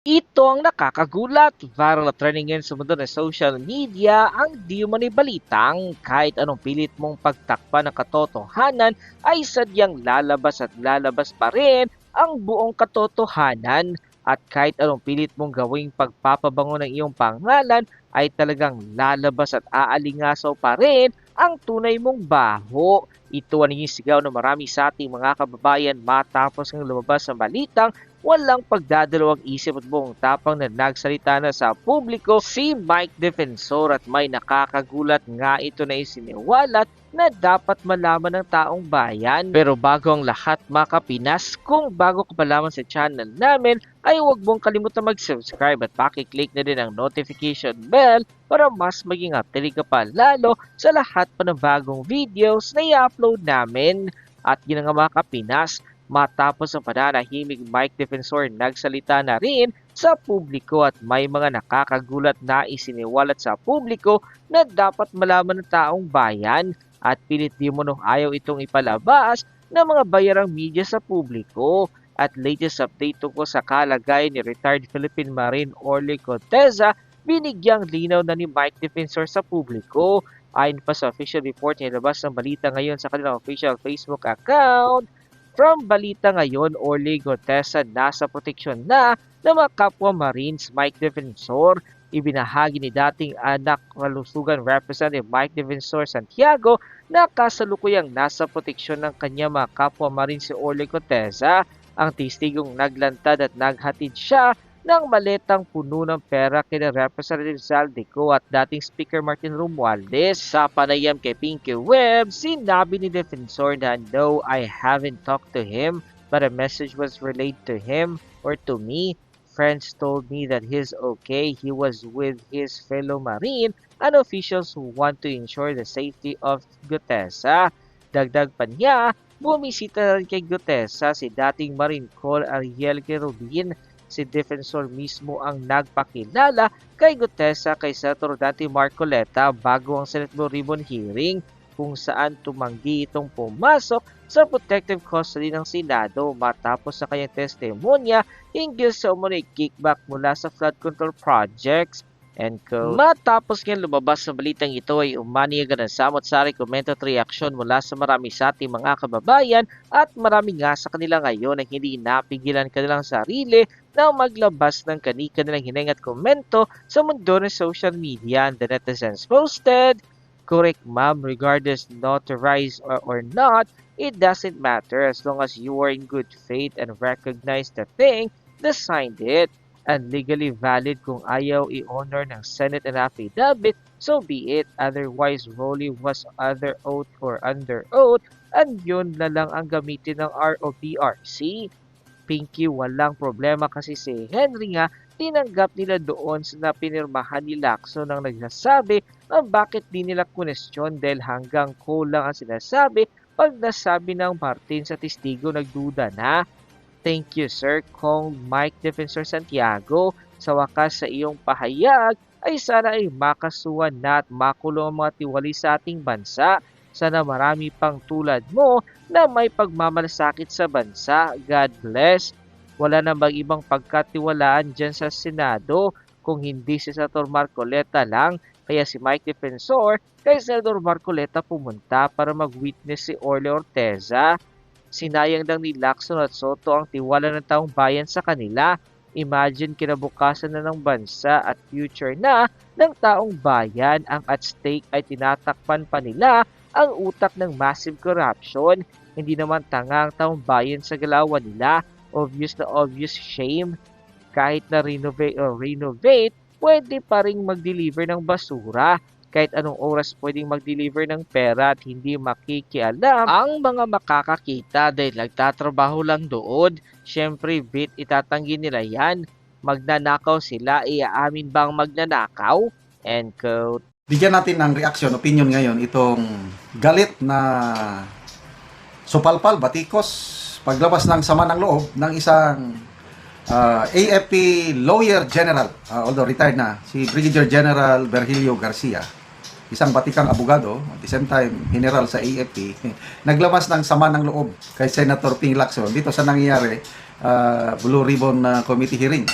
Ito ang nakakagulat. Viral na trending ngayon sa mundo ng social media ang di umano'y balitang kahit anong pilit mong pagtakpan ng katotohanan ay sadyang lalabas at lalabas pa rin ang buong katotohanan at kahit anong pilit mong gawing pagpapabango ng iyong pangalan ay talagang lalabas at aalingasaw pa rin ang tunay mong baho. Ito ang naging sigaw ng marami sa ating mga kababayan matapos ng lumabas ang balitang walang pagdadalawang isip at buong tapang na nagsalita na sa publiko si Mike Defensor at may nakakagulat nga ito na isiniwalat na dapat malaman ng taong bayan. Pero bago ang lahat mga kapinas, kung bago ka pa lamang sa channel namin, ay huwag mong kalimutan mag-subscribe at pakiclick na din ang notification bell para mas maging updated ka pa lalo sa lahat pa ng bagong videos na i-upload namin. At yun nga mga kapinas, Matapos ang pananahimik, Mike Defensor nagsalita na rin sa publiko at may mga nakakagulat na isiniwalat sa publiko na dapat malaman ng taong bayan at pilit di mo nung ayaw itong ipalabas ng mga bayarang media sa publiko. At latest update tungkol sa kalagayan ni retired Philippine Marine Orly Conteza, binigyang linaw na ni Mike Defensor sa publiko. Ayon pa sa official report, nilabas ng balita ngayon sa kanilang official Facebook account From balita ngayon, Orly Gotesa nasa proteksyon na ng mga kapwa Marines Mike Defensor. Ibinahagi ni dating anak kalusugan Representative Mike Defensor Santiago na kasalukuyang nasa proteksyon ng kanya mga kapwa Marines si Orly Gotesa. Ang testigong naglantad at naghatid siya ng maletang puno ng pera kina Representative Zaldico at dating Speaker Martin Romualdez. Sa panayam kay Pinky Webb, sinabi ni Defensor na no, I haven't talked to him, but a message was relayed to him or to me. Friends told me that he's okay. He was with his fellow Marine and officials who want to ensure the safety of Gutesa. Dagdag pa niya, bumisita rin kay Gutesa si dating Marine Corps Ariel Kerubin si defensor mismo ang nagpakilala kay Gutesa kay Senator Dante Marcoleta bago ang Senate Blue Ribbon hearing kung saan tumanggi itong pumasok sa protective custody ng Senado matapos sa kanyang testimonya hinggil sa umunoy kickback mula sa flood control projects End quote. Matapos nga lumabas sa balitang ito ay umaniyagan ng samot-sari komento at reaksyon mula sa marami sa ating mga kababayan at marami nga sa kanila ngayon ang hindi napigilan kanilang sarili na maglabas ng kani-kanilang hineng at komento sa mundo ng social media and the netizens posted. Correct ma'am, regardless notarized or, or not, it doesn't matter as long as you are in good faith and recognize the thing that signed it and legally valid kung ayaw i-honor ng Senate and affidavit, so be it. Otherwise, Rolly was other oath or under oath and yun na lang ang gamitin ng ROPRC. Pinky, walang problema kasi si Henry nga tinanggap nila doon sa pinirmahan ni Lacson nang nagsasabi na bakit di nila kunestyon dahil hanggang kulang ang sinasabi pag nasabi ng Martin sa testigo nagduda na Thank you Sir Kong Mike Defensor Santiago. Sa wakas sa iyong pahayag ay sana ay makasuhan na at makulong ang mga tiwali sa ating bansa. Sana marami pang tulad mo na may pagmamalasakit sa bansa. God bless. Wala na bang ibang pagkatiwalaan dyan sa Senado kung hindi si Senator Marcoleta lang kaya si Mike Defensor kay Senator Marcoleta pumunta para mag-witness si Orle Orteza. Sinayang lang ni Lacson at Soto ang tiwala ng taong bayan sa kanila. Imagine kinabukasan na ng bansa at future na ng taong bayan ang at stake ay tinatakpan pa nila ang utak ng massive corruption. Hindi naman tanga ang taong bayan sa galawan nila. Obvious na obvious shame. Kahit na renovate or renovate, pwede pa rin mag-deliver ng basura kahit anong oras pwedeng mag-deliver ng pera at hindi makikialam ang mga makakakita dahil nagtatrabaho lang doon. Siyempre, bit itatanggi nila yan. Magnanakaw sila, iaamin bang magnanakaw? End quote. Bigyan natin ng reaction, opinion ngayon itong galit na supalpal, batikos, paglabas ng sama ng loob ng isang uh, AFP Lawyer General, uh, although retired na, si Brigadier General Virgilio Garcia, isang batikang abogado, at the same time, general sa AFP, naglabas ng sama ng loob kay Senator Ping Lacson dito sa nangyayari uh, Blue Ribbon uh, Committee hearing.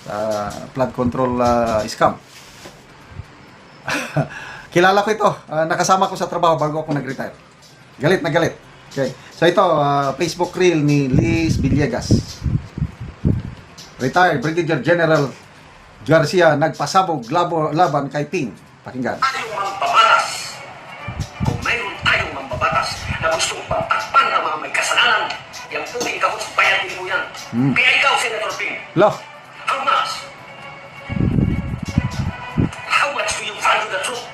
sa flood control ah, scam. Kilala ko ito. Ah, nakasama ko sa trabaho bago ako nag-retire. Galit na galit. Okay. So ito, ah, Facebook reel ni Liz Villegas. Retired Brigadier General Garcia nagpasabog labo, laban kay Ping. Pakinggan. tayong mambabatas. Kung mayroon tayong mambabatas na gustong patakpan ang mga may kasalanan, yan po ikaw sa bayan mo yan. Hmm. Kaya ikaw, Senator Ping, Lo, how much? How much do you value the truth?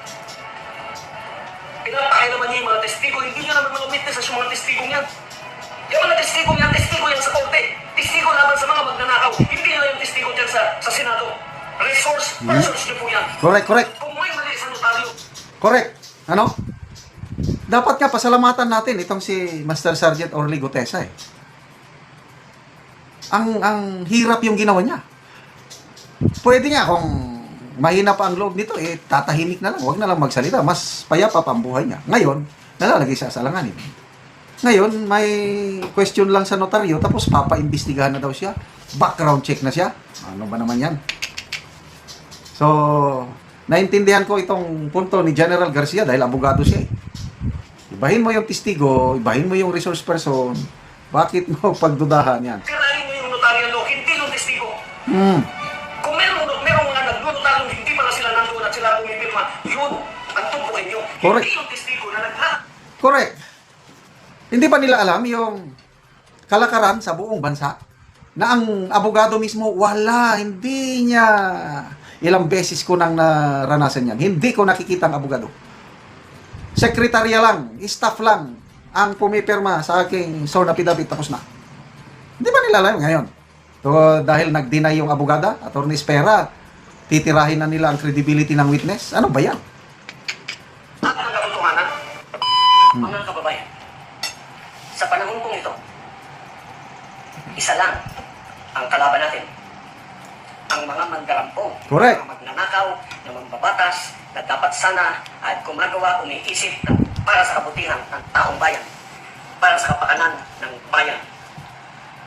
Pinapakay naman niyo yung mga testigo, hindi niyo naman mga witnesses yung mga testigong yan. Yung mga testigong yan, testigo yan sa korte. Testigo laban sa mga magnanakaw. Hindi nila yung testigo dyan sa, sa Senado. Resource persons niyo po yan. correct, correct. Notaryo, Correct. Ano? Dapat nga pasalamatan natin itong si Master Sergeant Orly Gutesa eh. Ang ang hirap yung ginawa niya. Pwede nga kung mahina pa ang loob nito eh tatahimik na lang, wag na lang magsalita, mas payapa pa ang buhay niya. Ngayon, nalalagay sa alanganin. Ngayon, may question lang sa notaryo tapos papaimbestigahan na daw siya. Background check na siya. Ano ba naman 'yan? So, naintindihan ko itong punto ni General Garcia dahil abogado siya eh. Ibahin mo yung testigo, ibahin mo yung resource person, bakit mo pagdudahan yan? tirahin niyo yung notarial law, hindi yung testigo. Hmm, Kung meron, meron mga nagnotaryo, hindi pala sila nandun at sila pumipirma, yun ang tumpukin niyo. Correct. Hindi yung testigo na naglahat. correct. Hindi ba nila alam yung kalakaran sa buong bansa na ang abogado mismo, wala, hindi niya ilang beses ko nang naranasan yan. Hindi ko nakikita ang abogado. Sekretarya lang, staff lang, ang pumipirma sa aking sworn affidavit tapos na. Hindi ba nila alam ngayon? So, dahil nag-deny yung abogada, attorney Spera, titirahin na nila ang credibility ng witness. Ano ba yan? At ang katotohanan, mga kababayan, sa panahon kong ito, isa lang ang kalaban natin. Ang mga mandarampong, Correct. mga magnanakaw, na mambabatas, na dapat sana at gumagawa, umiisip para sa kabutihan ng taong bayan, para sa kapakanan ng bayan.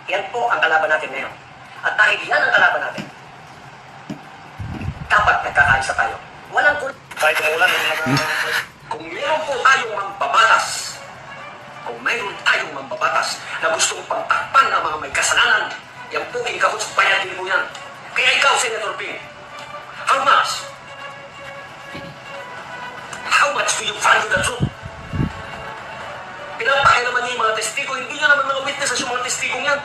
Yan po ang kalaban natin ngayon. At dahil yan ang kalaban natin, dapat nagkakaisa tayo. Walang kul... Kahit umulan. Kung meron po tayong mambabatas, kung mayroon tayong mambabatas na gustong pagtakpan ang mga may kasalanan, yan po ikaw sa bayan mo yan. Kaya ikaw, Senator Ping, how much? How much do you value the truth? Pinapakay naman niyo yung mga testigo, hindi niyo naman mga witnesses yung mga testigong yan.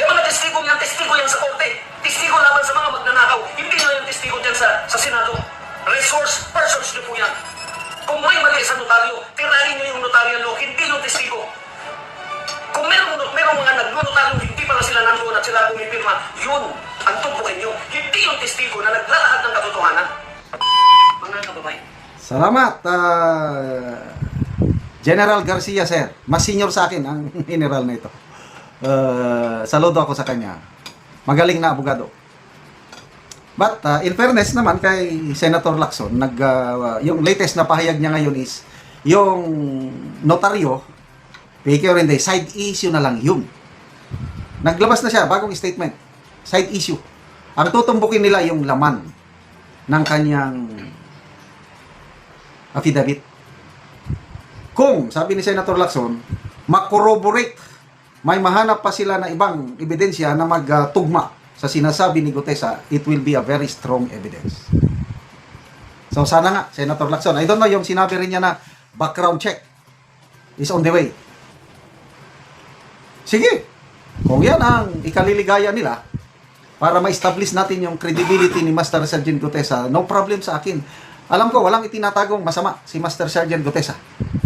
Yung mga testigong yan, testigo yan sa korte. Testigo laban sa mga magnanakaw. Hindi nila yung testigo dyan sa, sa Senado. Resource persons niyo po yan. Kung may mali sa notaryo, tirahin niyo yung notarial law, hindi yung testigo. Kung meron, meron mga nagnotaryo, hindi pala sila nandoon at sila pumipirma, yun ang tumpukin niyo. Hindi yung testigo na naglalahad ng katotohanan. Mga kababayan, Salamat, ah, General Garcia, sir. Mas senior sa akin ang general na ito. Uh, saludo ako sa kanya. Magaling na abogado. But ah, in fairness naman kay Senator Lacson, nag, ah, yung latest na pahayag niya ngayon is yung notaryo, fake or hindi, side issue na lang yun. Naglabas na siya, bagong statement. Side issue. Ang tutumbukin nila yung laman ng kanyang affidavit. Kung, sabi ni Senator Lacson, makorroborate, may mahanap pa sila na ibang ebidensya na magtugma sa sinasabi ni Gutesa, it will be a very strong evidence. So sana nga, Senator Lacson, I don't know, yung sinabi rin niya na background check is on the way. Sige, kung yan ang ikaliligaya nila, para ma-establish natin yung credibility ni Master Sergeant Gutesa, no problem sa akin. Alam ko, walang itinatagong masama si Master Sergeant Gutesa.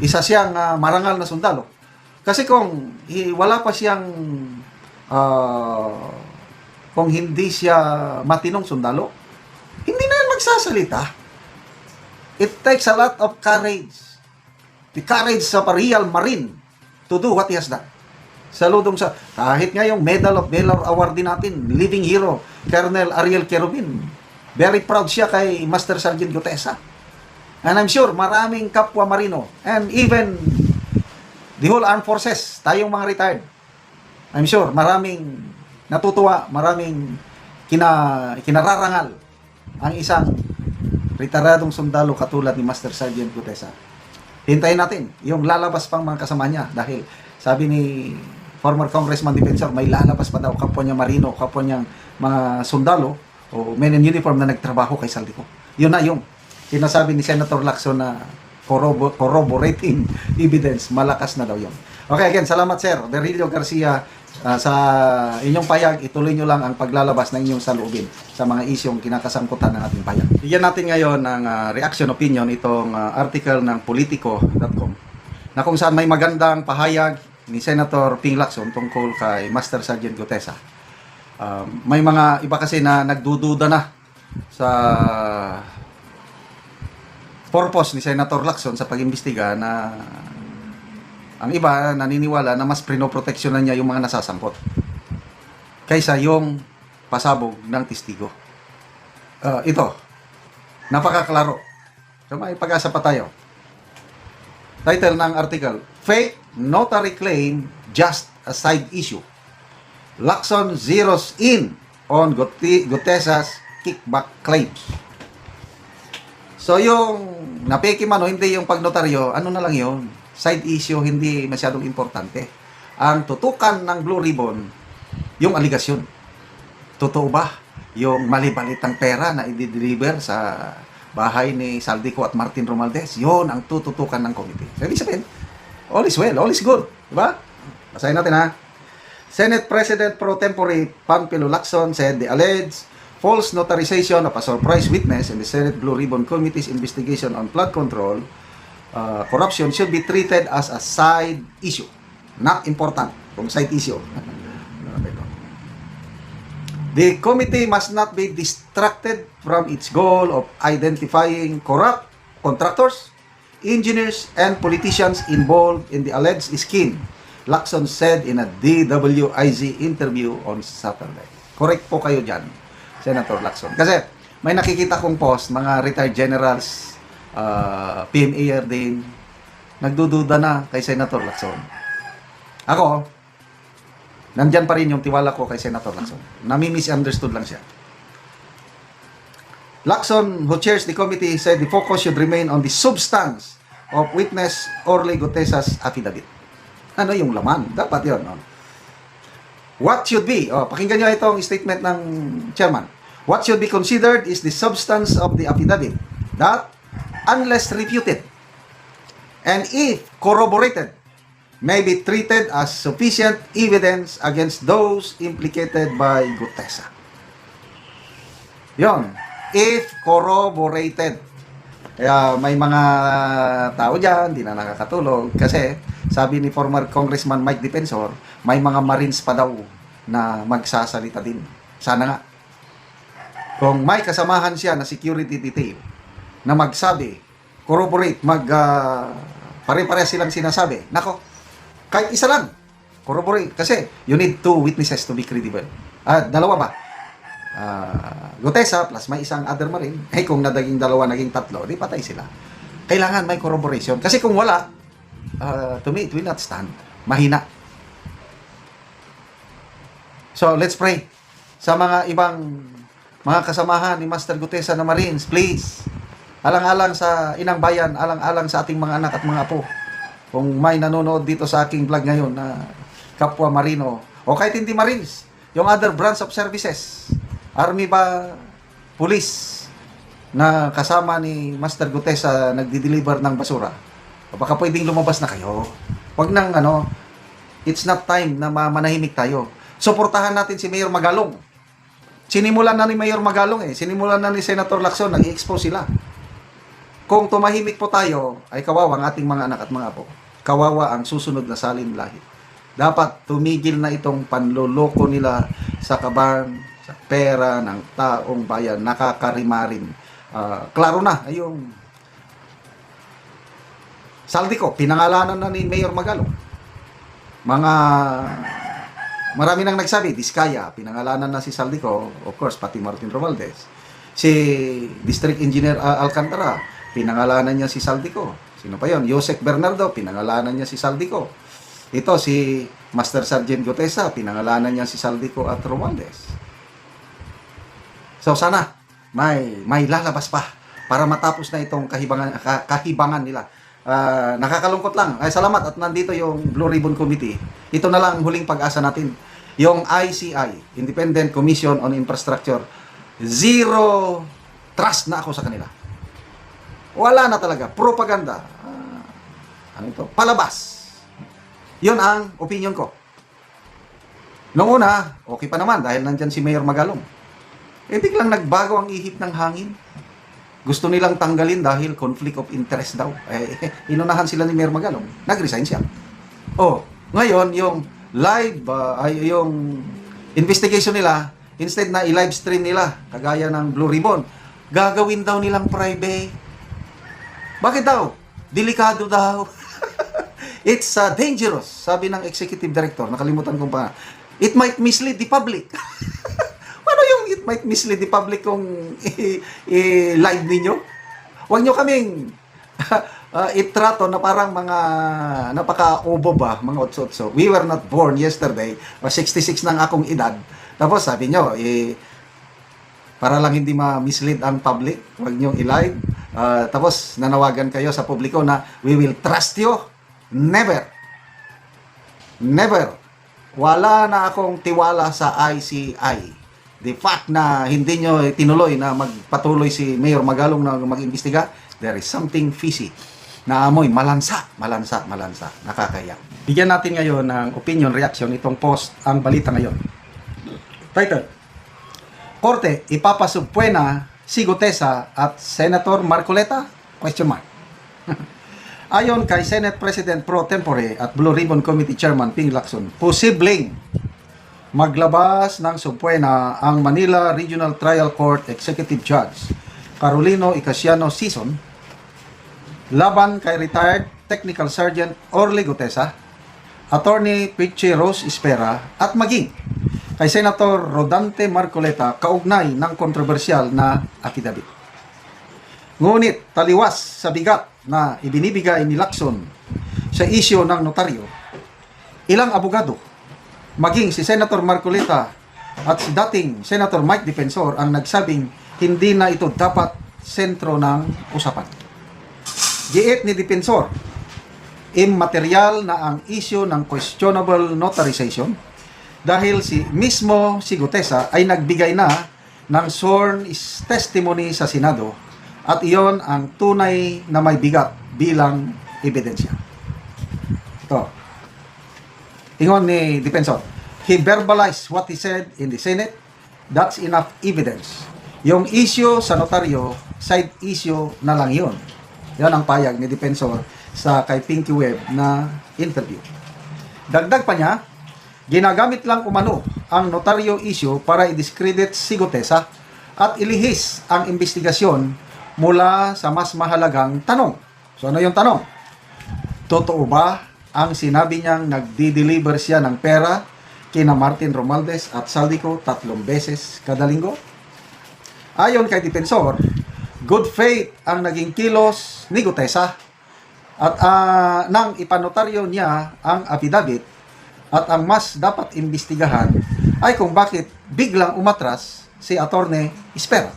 Isa siyang ah, marangal na sundalo. Kasi kung hi- wala pa siyang ah, kung hindi siya matinong sundalo, hindi na yan magsasalita. It takes a lot of courage. The courage of a real Marine to do what he has done. Saludong sa, kahit nga Medal of Valor Award din natin, Living Hero, Colonel Ariel Kerubin. Very proud siya kay Master Sergeant Gutesa. And I'm sure maraming kapwa Marino and even the whole armed forces, tayong mga retired. I'm sure maraming natutuwa, maraming kina, kinararangal ang isang retiradong sundalo katulad ni Master Sergeant Gutesa. Hintayin natin yung lalabas pang mga kasama niya dahil sabi ni former Congressman Defensor may lalabas pa daw kapwa niya marino, kapwa niyang mga sundalo o men in uniform na nagtrabaho kay Saldico. Yun na yung sinasabi ni Senator Lacson na corrobo- corroborating evidence, malakas na daw yun. Okay, again, salamat sir. Berilio Garcia, ah, sa inyong payag, ituloy nyo lang ang paglalabas ng inyong salubin sa mga isyong kinakasangkutan ng ating payag. Bigyan natin ngayon ng ah, reaction opinion itong ah, article ng politico.com na kung saan may magandang pahayag ni Senator Ping Lacson tungkol kay Master Sergeant Gutesa. Um, may mga iba kasi na nagdududa na sa purpose ni Senator Lacson sa pag-imbestiga na ang iba naniniwala na mas prinoproteksyonan niya yung mga nasasangkot kaysa yung pasabog ng testigo. Ah, ito, napakaklaro. So may pag-asa pa tayo. Title ng article, Fake Notary Claim Just a Side Issue. Lacson zeroes in on Gutesa's kickback claims. So yung napeki man o hindi yung pagnotaryo, ano na lang yun? Side issue, hindi masyadong importante. Ang tutukan ng Blue Ribbon, yung aligasyon. Totoo ba? Yung malibalitang pera na i-deliver sa bahay ni Saldico at Martin Romaldes, yon ang tututukan ng committee. So, ibig all is well, all is good. Diba? Basahin natin ha. Senate President pro tempore Panfilo Lacson said the alleged false notarization of a surprise witness in the Senate Blue Ribbon Committee's investigation on flood control uh, corruption should be treated as a side issue. Not important kung side issue. The committee must not be distracted from its goal of identifying corrupt contractors, engineers, and politicians involved in the alleged scheme, Lacson said in a DWIZ interview on Saturday. Correct po kayo dyan, Senator Lacson. Kasi may nakikita kong post, mga retired generals, uh, PMAR din, nagdududa na kay Senator Lacson. Ako, nandyan pa rin yung tiwala ko kay Senator Lacson. Nami-misunderstood lang siya. Lacson, who chairs the committee, said the focus should remain on the substance of witness Orly Gutesa's affidavit. Ano yung laman? Dapat yun. No? What should be, oh, pakinggan nyo itong statement ng chairman. What should be considered is the substance of the affidavit that, unless refuted, and if corroborated, may be treated as sufficient evidence against those implicated by Gutesa. Yon, if corroborated. Kaya may mga tao dyan, di na nakakatulog. Kasi sabi ni former Congressman Mike Defensor, may mga Marines pa daw na magsasalita din. Sana nga. Kung may kasamahan siya na security detail na magsabi, corroborate, mag ah, pare-pare silang sinasabi. Nako, kahit isa lang, corroborate. Kasi you need two witnesses to be credible. Ah, dalawa ba? Ah, Gutesa plus may isang other marine. Eh kung nadaging dalawa, naging tatlo, di patay sila. Kailangan may corroboration. Kasi kung wala, ah, to me, it will not stand. Mahina. So, let's pray. Sa mga ibang mga kasamahan ni Master Gutesa na Marines, please, alang-alang sa inang bayan, alang-alang sa ating mga anak at mga apo. Kung may nanonood dito sa aking vlog ngayon na kapwa Marino, o kahit hindi Marines, yung other branch of services, Army ba, Police, na kasama ni Master Gutesa nagdi-deliver ng basura, o baka pwedeng lumabas na kayo. Huwag nang ano, it's not time na mamanahimik tayo. Suportahan natin si Mayor Magalong. Sinimulan na ni Mayor Magalong eh. Sinimulan na ni Senator Lacson, nag-expose sila. Kung tumahimik po tayo, ay kawawa ang ating mga anak at mga apo. Kawawa ang susunod na salin lahi. Dapat tumigil na itong panloloko nila sa kaban, sa pera ng taong bayan, nakakarimarin. Ah, klaro na, yung saldi ko, pinangalanan na ni Mayor Magalong. Mga Marami nang nagsabi, Diskaya, pinangalanan na si Saldico, of course, pati Martin Romualdez. Si District Engineer uh, Alcantara, pinangalanan niya si Saldico. Sino pa yon? Joseph Bernardo, pinangalanan niya si Saldico. Ito, si Master Sergeant Gotesa, pinangalanan niya si Saldico at Romualdez. So sana may may lalabas pa para matapos na itong kahibangan ka- kahibangan nila. Ah, nakakalungkot lang. Ay salamat at nandito yung Blue Ribbon Committee. Ito na lang ang huling pag-asa natin. Yung ICI, Independent Commission on Infrastructure. Zero trust na ako sa kanila. Wala na talaga. Propaganda. Ah, ano ito? Palabas. Yun ang opinion ko. Noong una, okay pa naman dahil nandyan si Mayor Magalong. Eh biglang nagbago ang ihip ng hangin. Gusto nilang tanggalin dahil conflict of interest daw. Eh, inunahan sila ni Mayor Magalong. Nag-resign siya. Oh, ngayon yung live, ah, ay yung investigation nila, instead na i-live stream nila, kagaya ng Blue Ribbon, gagawin daw nilang private. Bakit daw? Delikado daw. It's uh, dangerous, sabi ng executive director. Nakalimutan ko pa. It might mislead the public. yung it might mislead the public kung i-live ninyo? Huwag nyo kaming uh, itrato na parang mga napaka-obo ba, mga otso-otso. We were not born yesterday. O 66 nang akong edad. Tapos sabi nyo, eh, para lang hindi ma-mislead ang public, huwag nyo i-live. Ah, tapos nanawagan kayo sa publiko na we will trust you. Never. Never. Wala na akong tiwala sa ICI. The fact na hindi nyo tinuloy na magpatuloy si Mayor Magalong na mag-imbestiga, there is something fishy na amoy malansa, malansa, malansa. Nakakaya. Bigyan natin ngayon ng opinion, reaction itong post, ang balita ngayon. Title. Korte, ipapasubpuena si Gutesa at Senator Marcoleta? Question mark. Ayon kay Senate President Pro Tempore at Blue Ribbon Committee Chairman Ping Lacson, posibleng maglabas ng subpuena ang Manila Regional Trial Court Executive Judge Carolino Icasiano Season laban kay retired Technical Sergeant Orly Gutesa, Attorney Pichi Rose Espera at maging kay Senator Rodante Marcoleta kaugnay ng kontrobersyal na affidavit. Ngunit taliwas sa bigat na ibinibigay ni Lacson sa isyo ng notaryo, ilang abogado, maging si Senator Marcoleta at si dating Senator Mike Defensor ang nagsabing hindi na ito dapat sentro ng usapan. Giit ni Defensor, immaterial na ang isyo ng questionable notarization dahil si mismo si Gutesa ay nagbigay na ng sworn testimony sa Senado at iyon ang tunay na may bigat bilang ebidensya. Ito. Ingon ni Defensor, he verbalized what he said in the Senate. That's enough evidence. Yung issue sa notaryo, side issue na lang yun. Yan ang payag ni Defensor sa kay Pinky Webb na interview. Dagdag pa niya, ginagamit lang umano ang notaryo issue para i-discredit si Gutesa at ilihis ang investigasyon mula sa mas mahalagang tanong. So ano yung tanong? Totoo ba ang sinabi niyang nagdi-deliver siya ng pera kina Martin Romualdez at Saldico tatlong beses kada linggo? Ayon kay Defensor, good faith ang naging kilos ni Gutesa at ah, nang ipanotaryo niya ang affidavit at ang mas dapat imbestigahan ay kung bakit biglang umatras si Attorney Espera.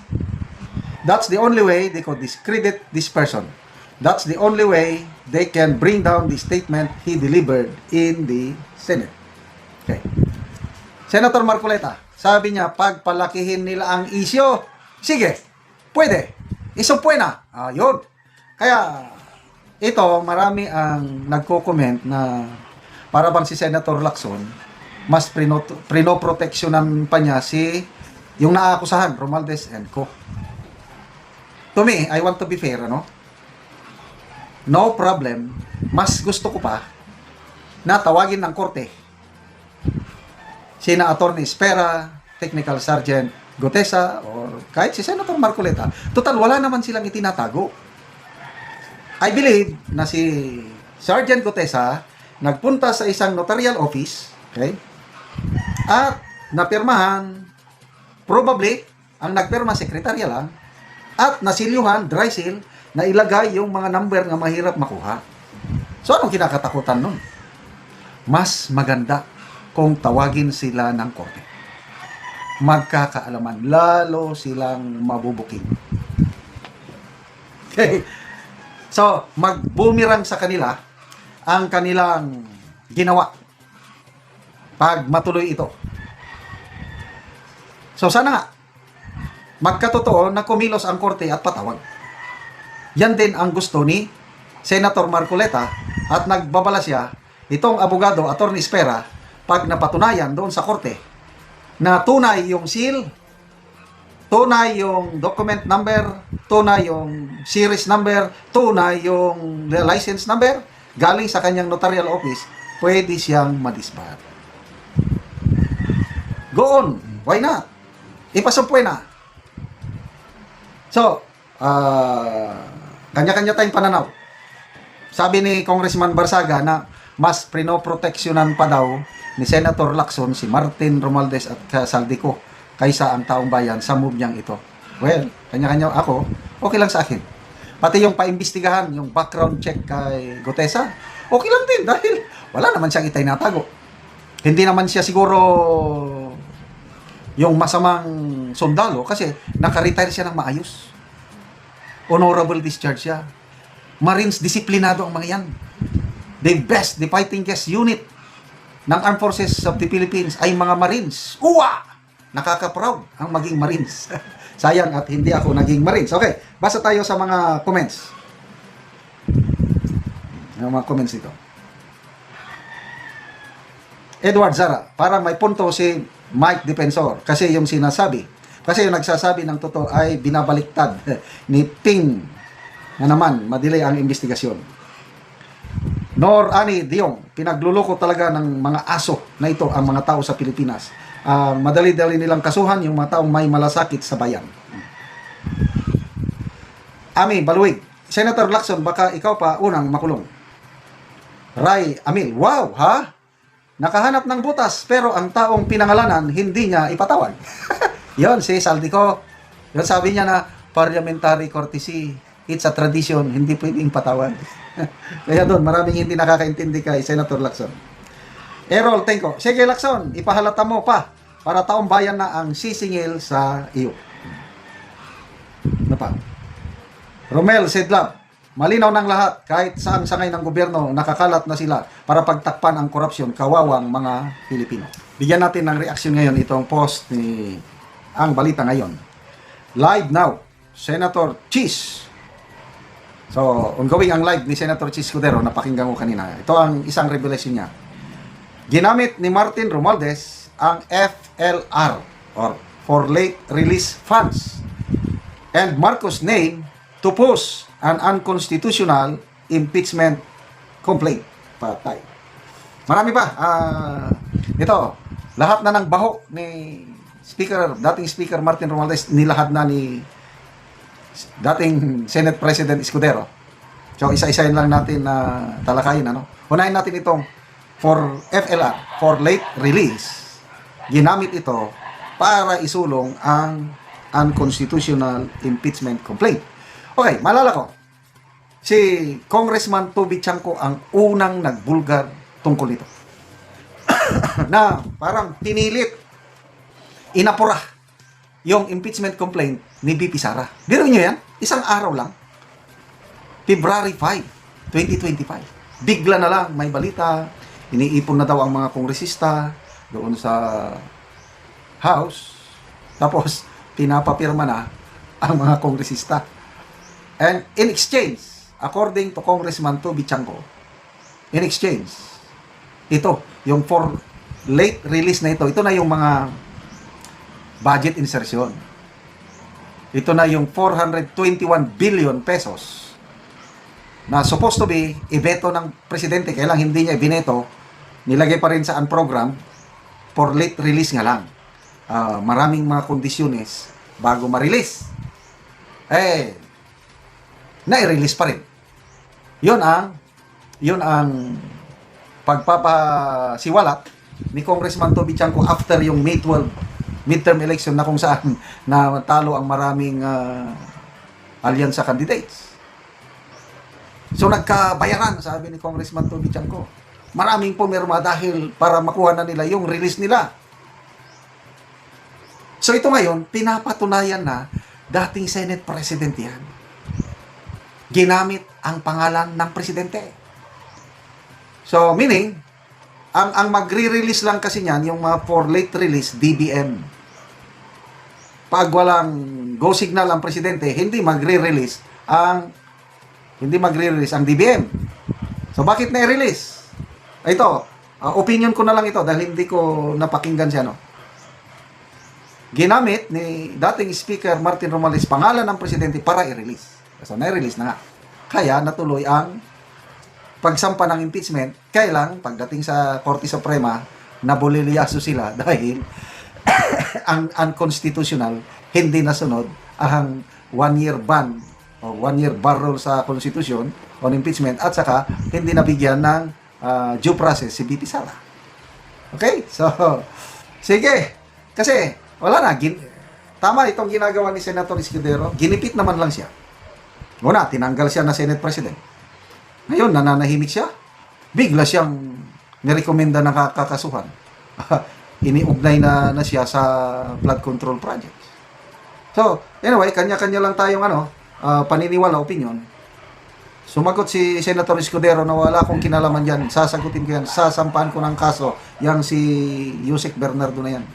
That's the only way they could discredit this person. That's the only way they can bring down the statement he delivered in the Senate. Okay. Senator Marcoleta, sabi niya, pagpalakihin nila ang isyo, sige, pwede. Isupwena. Ah, yun. Kaya, ito, marami ang nagko-comment na para bang si Senator Lacson, mas prino- prinoproteksyonan pa niya si yung naakusahan, Romualdez and Co. To me, I want to be fair, ano? No problem. Mas gusto ko pa na tawagin ng korte sina Attorney Espera, Technical Sergeant Gotesa, or kahit si Senator Marcoleta. Total, wala naman silang itinatago. I believe na si Sergeant Gotesa nagpunta sa isang notarial office, okay? At napirmahan, probably, ang nagpirma sekretarya lang, at nasilyuhan, dry seal, na ilagay yung mga number na mahirap makuha. So, anong kinakatakutan nun? Mas maganda kung tawagin sila ng korte. magkakaalaman. Lalo silang mabubuking. Okay. So, magbumirang sa kanila ang kanilang ginawa pag matuloy ito. So, sana nga, magkatotoo na kumilos ang korte at patawag. Yan din ang gusto ni Senator Marcoleta at nagbabala siya itong abogado, Attorney Spera, pag napatunayan doon sa korte na tunay yung seal, tunay yung document number, tunay yung series number, tunay yung license number, galing sa kanyang notarial office, pwede siyang madisbar. Go on. Why not? Ipasumpuin na. So, ah, kanya-kanya tayong pananaw. Sabi ni Congressman Barsaga na mas prinoproteksyonan pa daw ni Senator Lacson si Martin Romualdez at Saldico kaysa ang taong bayan sa move niyang ito. Well, kanya-kanya ako, okay lang sa akin. Pati yung paimbestigahan, yung background check kay Gotesa, okay lang din dahil wala naman siyang itay natago. Hindi naman siya siguro yung masamang sundalo kasi naka-retire siya ng maayos. Honorable discharge siya. Marines, disiplinado ang mga yan. The best, the fighting gas unit ng Armed Forces of the Philippines ay mga Marines. Uwa! Nakaka-proud ang maging Marines. Sayang at hindi ako naging Marines. Okay, basa tayo sa mga comments. Yung mga comments dito. Edward Zara, parang may punto si Mike Defensor kasi yung sinasabi, kasi yung nagsasabi ng totoo ay binabaliktad ni Ping na naman, madelay ang investigasyon. Nor Ani Diong, pinagluloko talaga ng mga aso na ito ang mga tao sa Pilipinas. Ah, madali-dali nilang kasuhan yung mga taong may malasakit sa bayan. Ami Baluig, Senator Lacson, baka ikaw pa unang makulong. Ray Amil, wow, ha? Nakahanap ng butas, pero ang taong pinangalanan, hindi niya ipatawag. Yon si Saldico. Yon sabi niya na parliamentary courtesy. It's a tradition, hindi pwedeng patawag. Kaya doon, maraming hindi nakakaintindi kay Senator Lacson. Errol Tenko, sige Lacson, ipahalata mo pa para taong bayan na ang sisingil sa iyo. Ano pa? Romel Sedlab, malinaw ng lahat, kahit saan sangay ng gobyerno, nakakalat na sila para pagtakpan ang korupsyon, kawawang mga Pilipino. Bigyan natin ng reaksyon ngayon itong post ni ang balita ngayon. Live now, Senator Cheese. So, ongoing ang live ni Senator Cheese Cudero, napakinggan ko kanina. Ito ang isang revelation niya. Ginamit ni Martin Romualdez ang FLR or for late release funds and Marcos name to push an unconstitutional impeachment complaint. Patay. Marami pa. Ah, ito, lahat na ng baho ni Speaker, dating Speaker Martin Romualdez, nilahad na ni dating Senate President Escudero. So, isa-isahin lang natin na talakayin. Ano? Unahin natin itong for FLR, for late release. Ginamit ito para isulong ang unconstitutional impeachment complaint. Okay, malala ko. Si Congressman Toby Chanko ang unang nagbulgar tungkol ito. na parang pinilit, inapura yung impeachment complaint ni BP Sara. Biro nyo yan? Isang araw lang. February 5, 2025. Bigla na lang, may balita. Iniipon na daw ang mga kongresista doon sa House. Tapos, pinapapirma na ang mga kongresista. And in exchange, according to Congressman Toby Chanko, in exchange, ito, yung for late release na ito, ito na yung mga budget insertion. Ito na yung 421 billion pesos na supposed to be ibeto ng presidente. Kaya lang hindi niya ibineto nilagay pa rin sa program for late release nga lang. Ah, maraming mga kondisyones bago ma-release. Eh na-release pa rin. Yun ang yun ang pagpapasiwalat ni Congressman Toby Chanko after yung May 12 midterm election na kung saan na talo ang maraming uh, alyansa candidates. So nagkabayaran, sabi ni Congressman Toby Chanko. Maraming pumirma dahil para makuha na nila yung release nila. So ito ngayon, pinapatunayan na dating Senate President yan. Ginamit ang pangalan ng presidente. So meaning, ang ang magre-release lang kasi niyan yung mga for late release DBM. Pag walang go signal ang presidente, hindi magre-release ang hindi magre-release ang DBM. So bakit na-release? Ito, uh, opinion ko na lang ito dahil hindi ko napakinggan siya no. Ginamit ni dating Speaker Martin Romales pangalan ng presidente para i-release. So na-release na nga. Kaya natuloy ang pagsampa ng impeachment, kailang pagdating sa Korte Suprema, nabulilyaso sila dahil ang unconstitutional, hindi nasunod ang one-year ban o one-year bar rule sa Constitution on impeachment at saka hindi nabigyan ng ah, due process si BP Sara. Okay? So, sige. Kasi, wala na. Gin- tama itong ginagawa ni Senator Escudero. Ginipit naman lang siya. Una, tinanggal siya na Senate President. Ngayon, nananahimik siya. Bigla siyang nirekomenda ng kakasuhan. Iniugnay na, na siya sa flood control projects. So, anyway, kanya-kanya lang tayong ano, ah, paniniwala, opinion. Sumagot si Senator Escudero na wala akong kinalaman yan. Sasagutin ko yan. Sasampahan ko ng kaso. Yang si Yusek Bernardo na yan.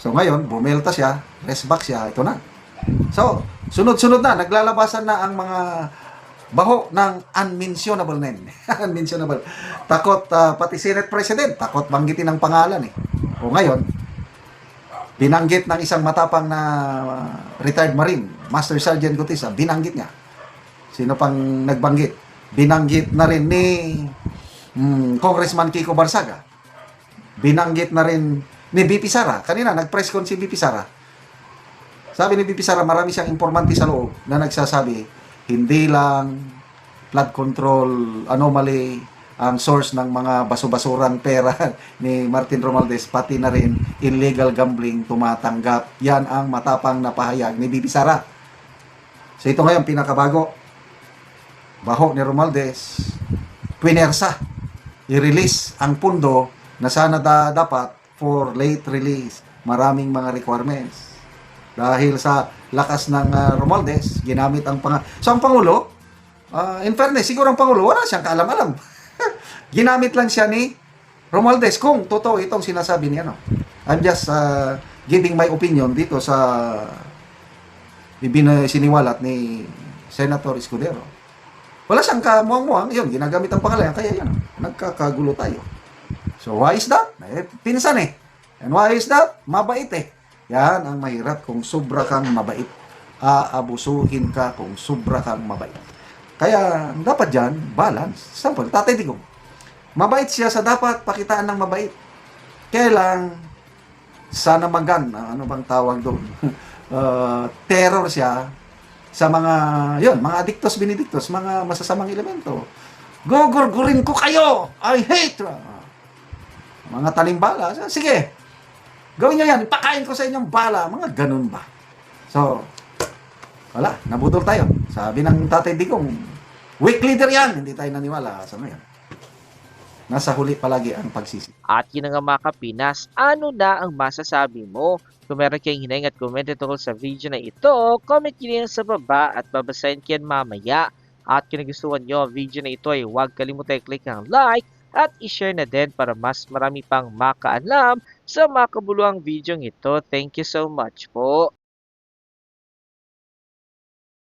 So ngayon, bumelta siya. Rest back siya. Ito na. So, sunod-sunod na. Naglalabasan na ang mga baho ng unmentionable name. unmentionable. Takot ah, pati Senate President. Takot banggitin ang pangalan eh. O ngayon, binanggit ng isang matapang na ah, retired Marine, Master Sergeant Gutisa, binanggit niya. Sino pang nagbanggit? Binanggit na rin ni mm, Congressman Kiko Barsaga. Binanggit na rin ni BP Sara. Kanina, nag-press con si BP Sara. Sabi ni BP Sara, marami siyang informanti sa loob na nagsasabi, hindi lang flood control anomaly ang source ng mga baso-basurang pera ni Martin Romualdez, pati na rin illegal gambling tumatanggap. Yan ang matapang na pahayag ni BP Sara. So ito ngayon pinakabago. Baho ni Romualdez, pinersa, i-release ang pundo na sana da, dapat for late release. Maraming mga requirements. Dahil sa lakas ng uh, Romualdez, ginamit ang pang... So ang Pangulo, ah, in fairness, siguro ang Pangulo, wala siyang kaalam-alam. ginamit lang siya ni Romualdez kung totoo itong sinasabi niya. No? I'm just uh, giving my opinion dito sa siniwalat ni Senator Escudero. Wala siyang kamuang-muang, yun, ginagamit ang pangalan, kaya yan, nagkakagulo tayo. So, why is that? Eh, pinsan eh. And why is that? Mabait eh. Yan ang mahirap kung sobra kang mabait. Aabusuhin ka kung sobra kang mabait. Kaya, dapat dyan, balance. Sample, tatay digong. Mabait siya sa dapat pakitaan ng mabait. Kaya lang, sana magan, ah, ano bang tawag doon? Uh, terror siya sa mga, yon mga adictos benedictos, mga masasamang elemento. Gugurgurin ko kayo! I hate! ah. Mga talimbala. Sige, gawin nyo yan. Ipakain ko sa inyong bala. Mga ganun ba? So, wala. Nabudol tayo. Sabi ng tatay Digong, weak leader yan. Hindi tayo naniwala sa ngayon. Nasa huli palagi ang pagsisi. At yun nga mga kapinas, ano na ang masasabi mo? Kung meron kayong hinaing at comment tungkol sa video na ito, comment nyo yan sa baba at babasahin ko mamaya. At kung nagustuhan nyo ang video na ito ay huwag kalimutan i-click ang like at i-share na din para mas marami pang makaalam sa makabuluhang video ito. Thank you so much po.